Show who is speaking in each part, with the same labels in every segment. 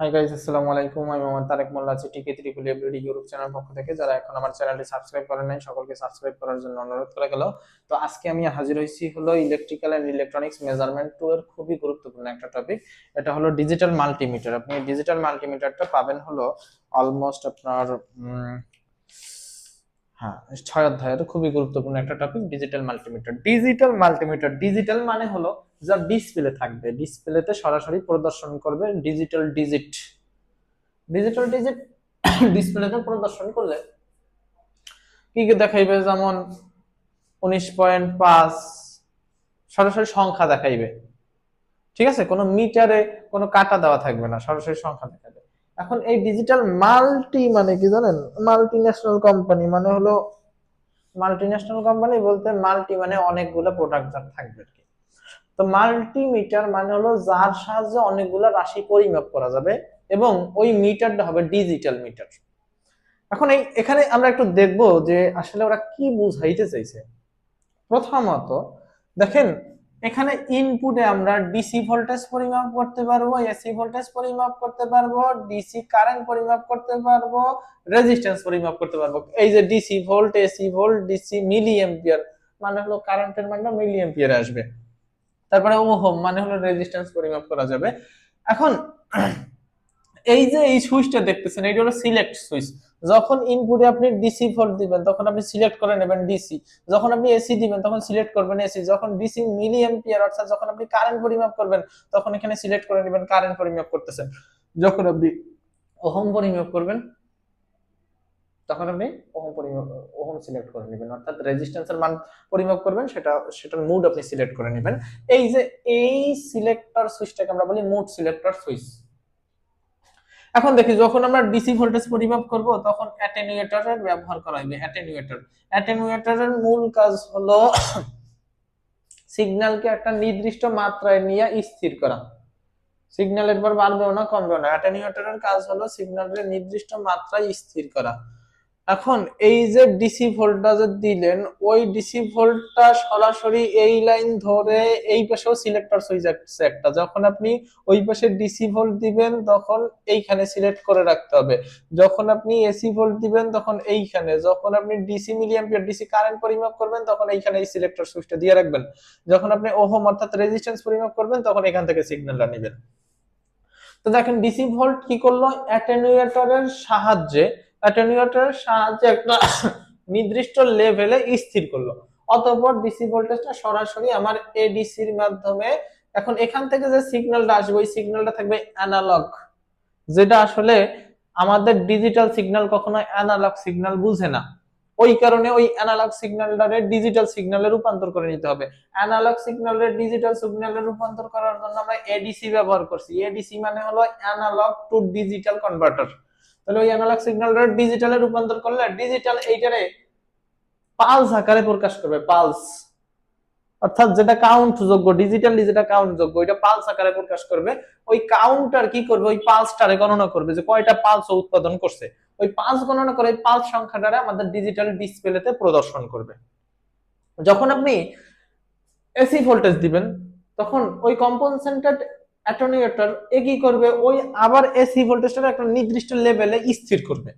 Speaker 1: Hi guys আসসালামু আলাইকুম। আমি মোহাম্মদ তারেক মোল্লা, আছি টিকে ত্রিপুল এভরিডি ইউরোপ চ্যানেল পক্ষ থেকে। যারা এখন আমার চ্যানেলটি সাবস্ক্রাইব করেন নাই, সকলকে সাবস্ক্রাইব করার জন্য অনুরোধ করা গেল। তো আজকে আমি হাজির হয়েছি হলো electrical and electronics measurement two এর খুবই গুরুত্বপূর্ণ একটা টপিক এটা হলো ডিজিটাল মাল্টিমিটার আপনি ডিজিটাল মাল্টিমিটারটা পাবেন হলো অলমোস্ট আপনার হ্যাঁ ছয় অধ্যায়ের খুবই গুরুত্বপূর্ণ একটা topic digital multimeter digital multimeter digital মানে হলো যা ডিসপ্লে থাকবে। ডিসপ্লেতে সরাসরি প্রদর্শন করবে ডিজিটাল ডিজিট ডিজিটাল ডিজিট ডিসপ্লেতে প্রদর্শন করলে কি কি দেখাইবে? যেমন উনিশ পয়েন্ট পাঁচ, সরাসরি সংখ্যা দেখাইবে। ঠিক আছে? কোনো মিটারে কোনো কাটা দেওয়া থাকবে না, সরাসরি সংখ্যা দেখাবে এখন এই ডিজিটাল মাল্টি মানে কি জানেন? মাল্টি ন্যাশনাল কোম্পানি মানে হলো মাল্টি ন্যাশনাল কোম্পানি বলতে মাল্টি মানে অনেকগুলো প্রোডাক্ট যার থাকবে আর কি। তো মাল্টিমিটার মানে হলো যার সাহায্যে অনেকগুলো রাশি পরিমাপ করা যাবে এবং ওই মিটারটা হবে ডিজিটাল মিটার এখন এই এখানে আমরা একটু দেখব যে আসলে ওরা কি বুঝাইতে চাইছে। প্রথমত দেখেন এখানে ইনপুটে আমরা ডিসি ভোল্টেজ পরিমাপ করতে পারব এসি ভোল্টেজ পরিমাপ করতে পারব ডিসি কারেন্ট পরিমাপ করতে পারব রেজিস্ট্যান্স পরিমাপ করতে পারব। এই যে DC volt AC volt DC milli ampere মানে হলো কারেন্টের মানটা মিলি এম্পিয়ার আসবে। তারপরে ওহম মানে হলো রেজিস্ট্যান্স পরিমাপ করা যাবে। এখন এই যে এই সুইচটা দেখতেছেন এইটা হলো সিলেক্ট সুইচ। যখন ইনপুটে আপনি ডিসি ভোল্ট দিবেন, তখন আপনি সিলেক্ট করে নেবেন ডিসি যখন আপনি এসি দিবেন, তখন সিলেক্ট করবেন এসি যখন ডিসি মিলি এম্পিয়ার অর্থাৎ যখন আপনি কারেন্ট পরিমাপ করবেন, তখন এখানে সিলেক্ট করে নেবেন কারেন্ট পরিমাপ করতেছেন। যখন আপনি ওহম পরিমাপ করবেন, তখন আপনি ওহম পরিমাপ, ওহম সিলেক্ট করে নেবেন। অর্থাৎ রেজিস্ট্যান্সের মান পরিমাপ করবেন, সেটা, সেটার মুড আপনি সিলেক্ট করে নেবেন। এই যে এই সিলেক্টর সুইচটাকে আমরা বলি মুড সিলেক্টর সুইচ। এখন দেখি, যখন আমরা ডিসি ভোল্টেজ পরিমাপ করব, তখন অ্যাটেনুয়েটরের ব্যবহার করা হবে অ্যাটেনুয়েটর অ্যাটেনুয়েটরের মূল কাজ হলো সিগন্যালকে একটা নির্দিষ্ট মাত্রায় নিয়ে স্থির করা। সিগন্যালের পর বাড়বেও না, কমবেও না। অ্যাটেনুয়েটরের কাজ হলো সিগন্যালের নির্দিষ্ট মাত্রায় স্থির করা। এখন এই যে ডিসি ভোল্টটা যে দিলেন, ওই ডিসি ভোল্টটা সরাসরি এই লাইন ধরে এই পাশেও সিলেক্টর আছে একটা। যখন আপনি ওই পাশে ডিসি ভোল্ট দিবেন, তখন এইখানে সিলেক্ট করে রাখতে হবে। যখন আপনি এসি ভোল্ট দিবেন, তখন এইখানে। যখন আপনি ডিসি মিলিয়াম্পিয়ার ডিসি কারেন্ট পরিমাপ করবেন, তখন এইখানে এই সিলেক্টর সুইচটা দিয়ে রাখবেন। যখন আপনি ওহম অর্থাৎ রেজিস্ট্যান্স পরিমাপ করবেন, তখন এখান থেকে সিগন্যালটা নেবেন। তো দেখেন ডিসি ভোল্ট কি করল? অ্যাটেনুয়েটরের সাহায্যে অ্যাটেনুয়েটরের সাহায্যে একটা নির্দিষ্ট লেভেলে স্থির করল। অতঃপর ডিসি ভোল্টেজটা সরাসরি আমার এডিসির মাধ্যমে এখন এখান থেকে যে সিগন্যালটা আসবে, ওই সিগন্যালটা থাকবে অ্যানালগ যেটা আসলে আমাদের ডিজিটাল সিগন্যাল কখনো অ্যানালগ সিগন্যাল বুঝে না। ওই কারণে ওই অ্যানালগ সিগন্যালটারে ডিজিটাল সিগন্যালে রূপান্তর করে নিতে হবে। অ্যানালগ সিগন্যালের ডিজিটাল সিগন্যালে রূপান্তর করার জন্য আমরা এডিসি ব্যবহার করছি। এডিসি মানে হলো অ্যানালগ টু ডিজিটাল কনভার্টার তাহলে ওই অ্যানালগ সিগন্যালটা ডিজিটালে রূপান্তর করলে ডিজিটাল এইটারে পালস আকারে প্রকাশ করবে পালস অর্থাৎ যেটা কাউন্ট যোগ্য ডিজিটালি যেটা কাউন্ট যোগ্য, ওইটা পালস আকারে প্রকাশ করবে। ওই কাউন্টার কি করবে? ওই পালসটারে গণনা করবে যে কয়টা পালস উৎপাদন করছে। ওই পালস গণনা করে ওই পালস সংখ্যাটারে আমাদের ডিজিটাল ডিসপ্লেতে প্রদর্শন করবে। যখন আপনি এসি ভোল্টেজ দিবেন, তখন ওই কম্পনসেন্টেড অ্যাটোনিয়েটর এ কি করবে, ওই আবার এসি ভোল্টেজটা একটা নির্দিষ্ট লেভেলে স্থির করবে।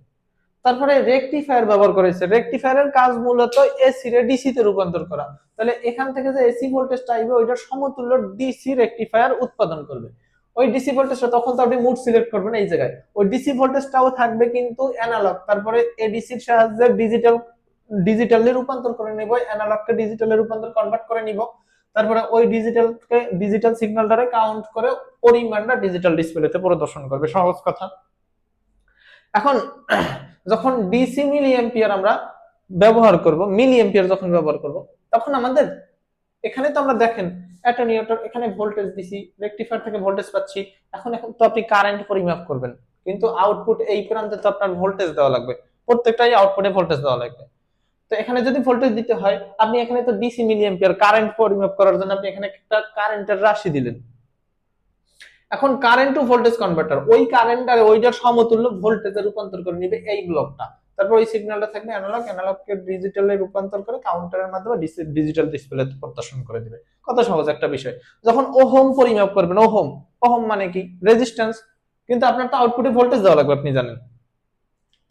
Speaker 1: তারপরে রেকটিফায়ার ব্যবহার করেছে রেকটিফায়ারের কাজ মূলত এসি রে ডিসি তে রূপান্তর করা। তাহলে এখান থেকে যে এসি ভোল্টেজটা আসবে, ওইটার সমতুল্য ডিসি রেকটিফায়ার উৎপাদন করবে। ওই ডিসি ভোল্টেজটা তখন তো আপনি মুড সিলেক্ট করবেন এই জায়গায়। ওই ডিসি ভোল্টেজটাও থাকবে কিন্তু অ্যানালগ তারপরে এডিসির সাহায্যে ডিজিটাল ডিজিটালে রূপান্তর করে নিব অ্যানালগকে ডিজিটালে রূপান্তর কনভার্ট করে নিব। তারপরে ওই ডিজিটালকে ডিজিটাল সিগন্যালটারে কাউন্ট করে পরিমাণটা ডিজিটাল ডিসপ্লেতে প্রদর্শন করবে। সহজ কথা। এখন যখন ডিসি মিলি এম্পিয়ার আমরা ব্যবহার করব মিলি এম্পিয়ার যখন ব্যবহার করব, তখন আমাদের এখানে তো আমরা দেখেন অ্যাটোনিয়েটর এখানে ভোল্টেজ দিছি রেকটিফায়ার থেকে ভোল্টেজ পাচ্ছি, এখন এখন তো আপনি কারেন্ট পরিমাপ করবেন। কিন্তু আউটপুট এই প্রান্তে তো আপনার ভোল্টেজ দেওয়া লাগবে। প্রত্যেকটাই আউটপুটে ভোল্টেজ দেওয়া লাগবে। তো এখানে যদি ভোল্টেজ দিতে হয়, আপনি এখানে তো ডিসি মিলি কারেন্ট পরিমাপ করার জন্য আপনি এখানে একটা কারেন্টের রাশি দিলেন। এখন কারেন্ট টু ভোল্টেজ কনভার্টার ওই কারেন্টারে ওইটার সমতুল্য ভোল্টেজে রূপান্তর করে নিবে এই ব্লকটা তারপর ওই সিগন্যালটা থাকবে অ্যানালগ অ্যানালগকে ডিজিটালে রূপান্তর করে কাউন্টারের মাধ্যমে ডিজিটাল ডিসপ্লে প্রদর্শন করে দিবে। কত সহজ একটা বিষয়। যখন ওহম পরিমাপ করবেন, ওহম ওহম মানে কি? রেজিস্ট্যান্স কিন্তু আপনার তো আউটপুটে ভোল্টেজ দেওয়া লাগবে, আপনি জানেন।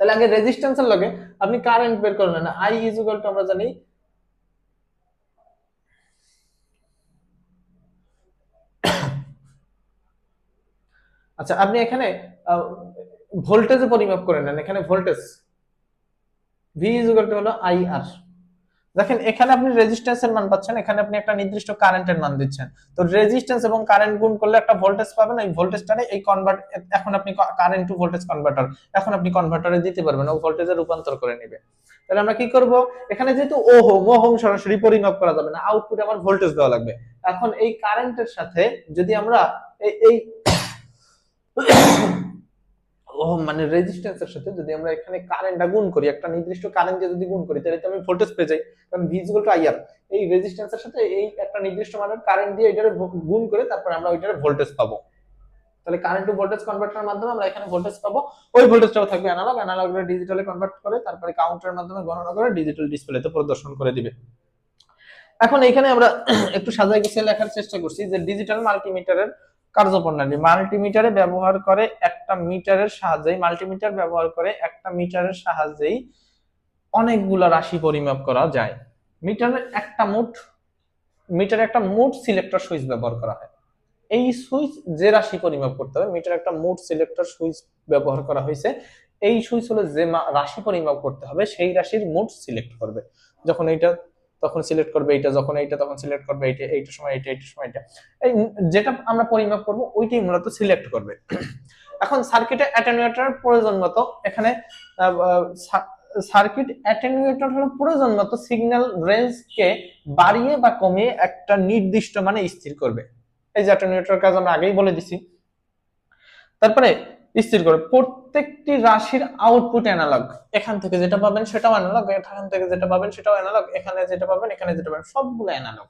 Speaker 1: তাহলে আগে রেজিস্ট্যান্সের লগে আপনি কারেন্ট বের করে নেন। আই ইজ ইকুয়াল টু আমরা জানি আচ্ছা আপনি এখানে ভোল্টেজ পরিমাপ করে নেন। এখানে voltage V is equal to হলো আই আর দেখেন, এখানে আপনি রেজিস্ট্যান্সের মান পাচ্ছেন, এখানে আপনি একটা নির্দিষ্ট কারেন্টের মান দিচ্ছেন। তো রেজিস্ট্যান্স এবং কারেন্ট গুণ করলে একটা ভোল্টেজ পাবেন এই ভোল্টেজটারে এই কনভার্ট এখন আপনি কারেন্ট টু ভোল্টেজ কনভার্টার এখন আপনি কনভার্টারে দিতে পারবেন, ও ভোল্টেজে রূপান্তর করে নেবে। তাহলে আমরা কি করব? এখানে যেহেতু ওহম ওহম সরাসরি পরিমাপ করা যাবে না আউটপুটে আমার ভোল্টেজ দেওয়া লাগবে। এখন এই কারেন্টের সাথে যদি আমরা এই এই ও মানে রেজিস্ট্যান্সের সাথে যদি আমরা এখানে কারেন্টটা গুণ করি, একটা নির্দিষ্ট কারেন্ট যদি গুণ করি, তাহলে তো আমি ভোল্টেজ পেয়ে যাই। কারণ ভি ইকুয়াল টু আইআর এই রেজিস্ট্যান্সের সাথে এই একটা নির্দিষ্ট মানের কারেন্ট দিয়ে এটারে গুণ করে তারপর আমরা ওইটারে ভোল্টেজ পাবো। তাহলে কারেন্ট টু ভোল্টেজ কনভার্টারের মাধ্যমে আমরা এখানে ভোল্টেজ পাবো। ওই ভোল্টেজটাও থাকবে অ্যানালগ অ্যানালগ ডিজিটালে কনভার্ট করে, তারপরে কাউন্টারের মাধ্যমে গণনা করে ডিজিটাল ডিসপ্লেতে প্রদর্শন করে দিবে। এখন এখানে আমরা একটু সাজাই গুছিয়ে লেখার চেষ্টা করছি যে ডিজিটাল মাল্টিমিটারের কার্যপ্রণালী। মাল্টিমিটারে ব্যবহার করে একটা মিটারের সাহায্যে মাল্টিমিটার ব্যবহার করে একটা মিটারের সাহায্যেই অনেকগুলো রাশি পরিমাপ করা যায়। মিটারের একটা মুঠ মিটারে একটা মুঠ সিলেক্টর সুইচ ব্যবহার করা হয়। এই সুইচ যে রাশি পরিমাপ করতে হবে, মিটার একটা মুঠ সিলেক্টর সুইচ ব্যবহার করা হয়েছে, এই সুইচ হলো যে রাশি পরিমাপ করতে হবে, সেই রাশির মুঠ সিলেক্ট করবে। যখন এইটা তখন সিলেক্ট করবে এইটা, যখন এইটা, তখন সিলেক্ট করবে এইটা, এইটার সময় এইটা, এইটার সময় এটা এই যেটা আমরা পরিমাপ করব, ওইটাই মূলত সিলেক্ট করবে। এখন সার্কিটে অ্যাটেনুয়েটরের প্রয়োজন মতো, এখানে সার্কিট অ্যাটেনুয়েটর হলো প্রয়োজন মতো সিগন্যাল রেঞ্জকে বাড়িয়ে বা কমিয়ে একটা নির্দিষ্ট মানে স্থির করবে। এই যে অ্যাটেনুয়েটর কাজ আমরা আগেই বলে দিছি। তারপরে স্থির করে। প্রত্যেকটি রাশির আউটপুট অ্যানালগ এখান থেকে যেটা পাবেন সেটাও অ্যানালগ এখান থেকে যেটা পাবেন সেটাও অ্যানালগ এখানে যেটা পাবেন, এখানে যেটা পাবেন, সবগুলো অ্যানালগ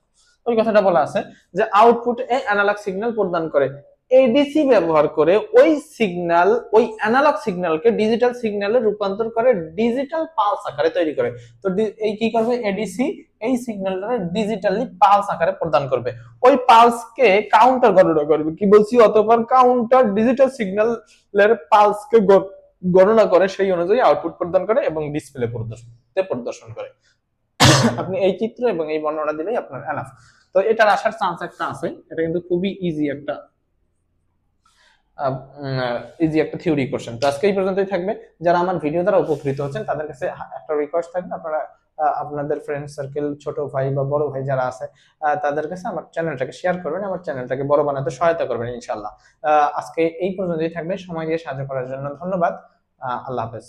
Speaker 1: ওই কথাটা বলা আছে যে আউটপুট এ অ্যানালগ সিগন্যাল প্রদান করে। এডিসি ব্যবহার করে ওই সিগন্যাল ওই অ্যানালগ সিগন্যালকে ডিজিটাল সিগন্যালে রূপান্তর করে ডিজিটাল পালস আকারে তৈরি করে। তো এই কি করবে? এডিসি এই সিগন্যালটা ডিজিটালি পালস আকারে প্রদান করবে। ওই পালসকে কাউন্টার গণনা করবে। কি বলছি? অতঃপর কাউন্টার ডিজিটাল সিগন্যালের পালসকে গণনা করে সেই অনুযায়ী আউটপুট প্রদান করে এবং ডিসপ্লে প্রদর্শনতে প্রদর্শন করে। আপনি এই চিত্র এবং এই বর্ণনা দিলেই আপনার এনাফ তো এটার আসার চান্স একটা আছে। এটা কিন্তু খুবই ইজি একটা ইজি একটা থিওরি কোশ্চেন তো আজকে এই পর্যন্তই থাকবে। যারা আমার ভিডিও দ্বারা উপকৃত হচ্ছেন, তাদের কাছে একটা রিকোয়েস্ট থাকবে। আপনারা আপনাদের ফ্রেন্ড সার্কেল ছোট ভাই বা বড় ভাই যারা আছে তাদের কাছে আমার চ্যানেলটাকে শেয়ার করবেন, আমার চ্যানেলটাকে বড় বানাতে সহায়তা করবেন ইনশাল্লাহ আজকে এই পর্যন্তই থাকবে। সময় দিয়ে সাহায্য করার জন্য ধন্যবাদ। আল্লাহ হাফেজ।